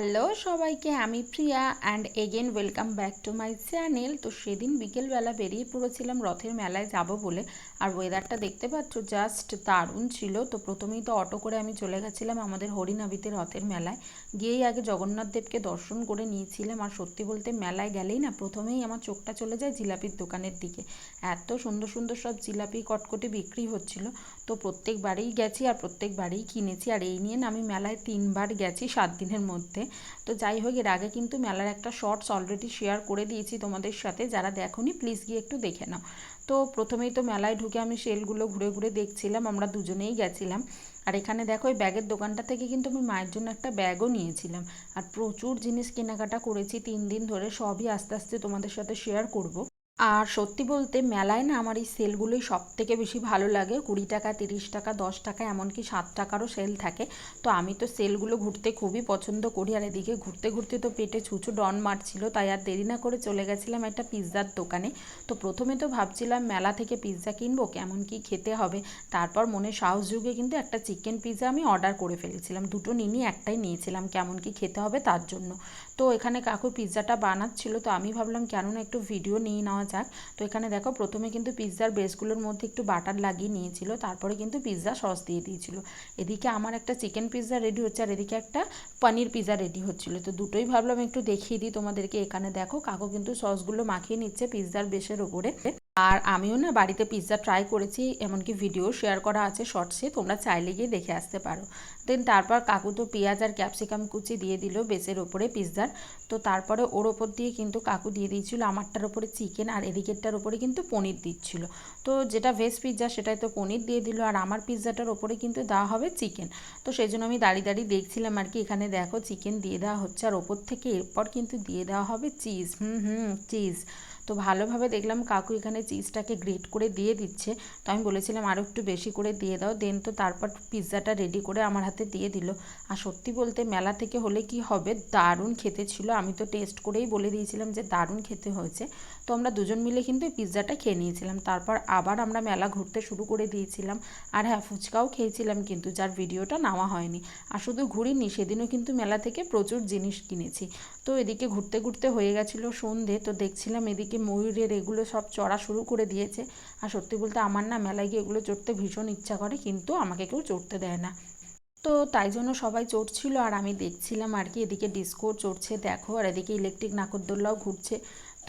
Hello সবাইকে, আমি Priya and again welcome back to my channel তো সেদিন বিকেলবেলা বেরিয়ে পড়েছিলাম, রথের মেলায় যাব বলে। আর ওয়েদারটা দেখতে পাচ্ছ জাস্ট দারুণ ছিল। তো প্রথমেই তো অটো করে আমি চলে গেছিলাম আমাদের হরিনাবিতে রথের মেলায়। গিয়েই আগে জগন্নাথ দেবকে দর্শন করে নিয়েছিলাম। আর সত্যি বলতে মেলায় গেলেই না, প্রথমেই আমার চোখটা চলে যায় জিলাপির দোকানের দিকে। এত সুন্দর সুন্দর সব জিলাপি কটকটি বিক্রি হচ্ছিল। তো প্রত্যেকবারেই গেছি আর প্রত্যেকবারেই কিনেছি। আর এই নিয়ে না আমি মেলায় তিনবার গেছি সাত দিনের মধ্যে। তো যাই হোক, এর আগে কিন্তু মেলার একটা শর্টস অলরেডি শেয়ার করে দিয়েছি তোমাদের সাথে, যারা দেখোনি প্লিজ গিয়ে একটু দেখে নাও। তো প্রথমেই তো মেলায় ঢুকে আমি সেলগুলো ঘুরে ঘুরে দেখছিলাম, আমরা দুজনেই গেছিলাম। আর এখানে দেখো ওই ব্যাগের দোকানটা থেকে কিন্তু আমি মায়ের জন্য একটা ব্যাগও নিয়েছিলাম। আর প্রচুর জিনিস কেনাকাটা করেছি, তিন দিন ধরে সবই আস্তে আস্তে তোমাদের সাথে শেয়ার করব। আর সত্যি বলতে মেলায় না আমার এই সেলগুলোই সব থেকে বেশি ভালো লাগে। কুড়ি টাকা, তিরিশ টাকা, দশ টাকা, এমনকি সাত টাকারও সেল থাকে। তো আমি তো সেলগুলো ঘুরতে খুবই পছন্দ করি। আর এদিকে ঘুরতে ঘুরতে তো পেটে ছুঁচু ডন মারছিল, তাই আর দেরি না করে চলে গেছিলাম একটা পিৎজার দোকানে। তো প্রথমে তো ভাবছিলাম মেলা থেকে পিৎজা কিনবো, কেমন কি খেতে হবে। তারপর মনে সাহস যুগে কিন্তু একটা চিকেন পিৎজা আমি অর্ডার করে ফেলেছিলাম। দুটো নিনি, একটাই নিয়েছিলাম, কেমন কি খেতে হবে তার জন্য। তো এখানে কাকু পিৎজাটা বানাচ্ছিল, তো আমি ভাবলাম কেন না একটু ভিডিও নিয়ে নেওয়া যাক। তো এখানে দেখো প্রথমে কিন্তু পিৎজার বেসগুলোর মধ্যে একটু বাটার লাগিয়ে নিয়েছিল, তারপরে কিন্তু পিৎজা সস দিয়ে দিয়েছিল। এদিকে আমার একটা চিকেন পিৎজা রেডি হচ্ছে, আর এদিকে একটা পনির পিৎজা রেডি হচ্ছিল। তো দুটোই ভাবলাম একটু দেখিয়ে দিই তোমাদেরকে। এখানে দেখো কাকু কিন্তু সসগুলো মাখিয়ে নিচ্ছে পিৎজার বেসের ওপরে। আর আমিও না বাড়িতে পিৎজা ট্রাই করেছি, এমনকি ভিডিও শেয়ার করা আছে শর্টসে তোমরা চাইলে গিয়ে দেখে আসতে পারো। দেন তারপর কাকু তো পেঁয়াজ আর ক্যাপসিকাম কুচি দিয়ে দিল বেসের ওপরে পিৎজার তো তারপরে ওর ওপর দিয়ে কিন্তু কাকু দিয়ে দিয়েছিল আমারটার ওপরে চিকেন আর এদিকেরটার ওপরে কিন্তু পনির দিচ্ছিল। তো যেটা ভেজ পিৎজা সেটাই তো পনির দিয়ে দিল, আর আমার পিৎজাটার ওপরে কিন্তু দেওয়া হবে চিকেন তো সেই জন্য আমি দাঁড়িয়ে দাঁড়িয়ে দেখছিলাম আর কি, এখানে দেখো চিকেন দিয়ে দেওয়া হচ্ছে, আর ওপর থেকে এরপর কিন্তু দিয়ে দেওয়া হবে চিজ হুম হুম চিজ তো ভালোভাবে দেখলাম কাকু এখানে চিজটাকে গ্রেট করে দিয়ে দিচ্ছে। তো আমি বলেছিলাম আরও একটু বেশি করে দিয়ে দাও। দেন তো তারপর পিৎজাটা রেডি করে আমার হাতে দিয়ে দিল। আর সত্যি বলতে মেলা থেকে হলে কি হবে? দারুণ খেতে ছিল। আমি তো টেস্ট করেই বলে দিয়েছিলাম যে দারুণ খেতে হয়েছে। তো আমরা দুজন মিলে কিন্তু পিৎজাটা খেয়ে নিয়েছিলাম। তারপর আবার আমরা মেলা ঘুরতে শুরু করে দিয়েছিলাম। আর হ্যাঁ ফুচকাও খেয়েছিলাম কিন্তু, যার ভিডিওটা নেওয়া হয়নি। আর শুধু ঘুরিনি, সেদিনও কিন্তু মেলা থেকে প্রচুর জিনিস কিনেছি। তো এদিকে ঘুরতে ঘুরতে হয়ে গেছিল সন্ধে। তো দেখছিলাম এদিকে ময়ূরের এগুলো সব চড়া শুরু করে দিয়েছে। আর সত্যি বলতে আমার না মেলায় গিয়ে এগুলো চড়তে ভীষণ ইচ্ছা করে, কিন্তু আমাকে কেউ চড়তে দেয় না। তো তাই জন্য সবাই চড়ছিল আর আমি দেখছিলাম আর কি, এদিকে ডিস্কোর চড়ছে, দেখো, আর এদিকে ইলেকট্রিক নাকরদোল্লাও ঘুরছে।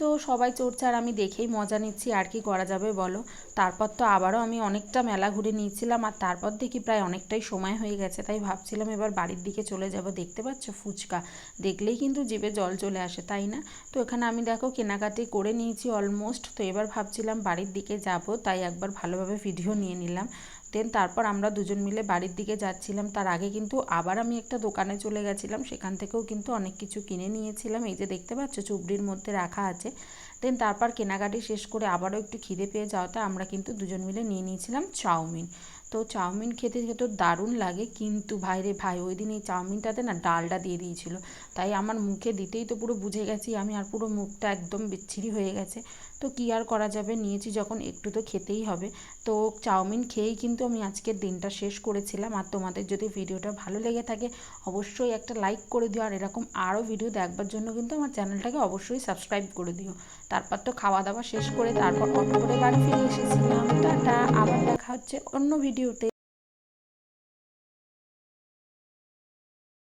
তো সবাই চড়ছে আমি দেখেই মজা নিচ্ছি, আর কি করা যাবে বলো? তারপর তো আবারও আমি অনেকটা মেলা ঘুরে নিয়েছিলাম, আর তারপর দেখি প্রায় অনেকটাই সময় হয়ে গেছে, তাই ভাবছিলাম এবার বাড়ির দিকে চলে যাব। দেখতে পাচ্ছ ফুচকা, দেখলেই কিন্তু জিভে জল চলে আসে, তাই না? তো এখানে আমি দেখো কেনাকাটি করে নিয়েছি অলমোস্ট, তো এবার ভাবছিলাম বাড়ির দিকে যাব, তাই একবার ভালোভাবে ভিডিও নিয়ে নিলাম। দেন তারপর আমরা দুজন মিলে বাড়ির দিকে যাচ্ছিলাম। তার আগে কিন্তু আবার আমি একটা দোকানে চলে গেছিলাম। সেখান থেকেও কিন্তু অনেক কিছু কিনে নিয়েছিলাম। এই যে দেখতে পাচ্ছ, চুবড়ির মধ্যে রাখা আছে। দেন তারপর কেনাকাটি শেষ করে আবারও একটু খিদে পেয়ে যাওয়াতে আমরা কিন্তু দুজন মিলে নিয়ে নিয়েছিলাম চাউমিন। তো চাউমিন খেতে খেতে দারুণ লাগে, কিন্তু ভাই রে ভাই, ওই দিন এই চাউমিনটাতে না ডালটা দিয়ে দিয়েছিল। তাই আমার মুখে দিতেই তো পুরো বুঝে গেছি, আমি আর পুরো মুখটা একদম বিচ্ছিরি হয়ে গেছে। তো কী আর করা যাবে, নিয়েছি যখন একটু তো খেতেই হবে। তো চাউমিন খেয়েই কিন্তু আমি আজকের দিনটা শেষ করেছিলাম। আর তোমাদের যদি ভিডিওটা ভালো লেগে থাকে, অবশ্যই একটা লাইক করে দিও। আর এরকম আরও ভিডিও দেখবার জন্য কিন্তু আমার চ্যানেলটাকে অবশ্যই সাবস্ক্রাইব করে দিও। তারপর তো খাওয়া দাওয়া শেষ করে তারপর অটো করে বাড়ি ফিরে এসেছিলাম। টাটা, আবার দেখা হচ্ছে অন্য ভিডিওতে